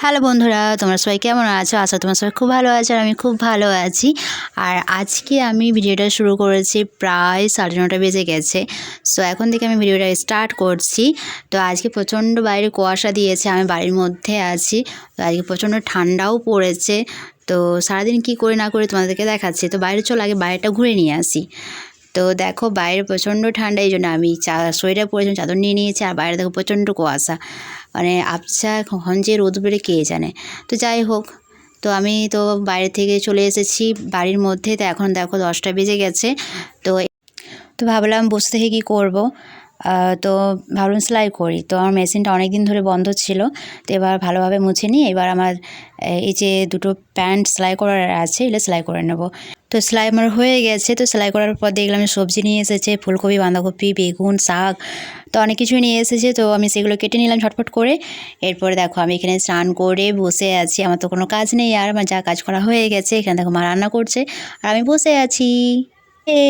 Hello বন্ধুরা, তোমরা সবাই কেমন আছো? আশা তোমার সবাই খুব ভালো আছো আর আমি খুব ভালো আছি। আর আজকে আমি ভিডিওটা শুরু করেছি প্রায় সাড়ে নটা বেজে গেছে। সো এখন থেকে আমি ভিডিওটা স্টার্ট করছি। তো, আজকে প্রচণ্ড বাইরে কুয়াশা দিয়েছে, আমি বাড়ির মধ্যে আছি। তো, আজকে প্রচণ্ড ঠান্ডাও পড়েছে। তো, সারাদিন কি করে না করে তোমাদেরকে দেখাচ্ছি। তো, বাইরে চলো, আগে বাইরেটা ঘুরে নিয়ে আসি। তো, দেখো, বাইরে প্রচণ্ড ঠান্ডা, এই জন্য আমি চা, সোয়েটার পরেছিলাম চাদর নিয়ে নিয়েছি। আর বাইরে দেখো প্রচণ্ড কুয়াশা। মানে আবছা কখন যে রোদ বেড়ে কে জানে। তো যাই হোক, তো আমি তো বাইরে থেকে চলে এসেছি বাড়ির মধ্যে, তো এখন দেখো দশটা বেজে গেছে। তো তো ভাবলাম বসে থেকে কী করব? তো ভাবলাম সেলাই করি। তো আমার মেশিনটা অনেক দিন ধরে বন্ধ ছিল, তো এবার ভালোভাবে মুছে নিই এবার আমার এই যে দুটো প্যান্ট সেলাই করার আছে, এগুলো সেলাই করে নেব। তো সেলাই আমার হয়ে গেছে। তো সেলাই করার পর দেখলাম সবজি নিয়ে এসেছে, ফুলকপি, বাঁধাকপি, বেগুন, শাক, তো অনেক কিছুই নিয়ে এসেছে। তো আমি সেগুলো কেটে নিলাম ছটফট করে। এরপরে দেখো আমি এখানে স্নান করে বসে আছি। আমার তো কোনো কাজ নেই আর, আমার যা কাজ করা হয়ে গেছে, এখানে দেখো মা রান্না করছে। আর আমি বসে আছি। এ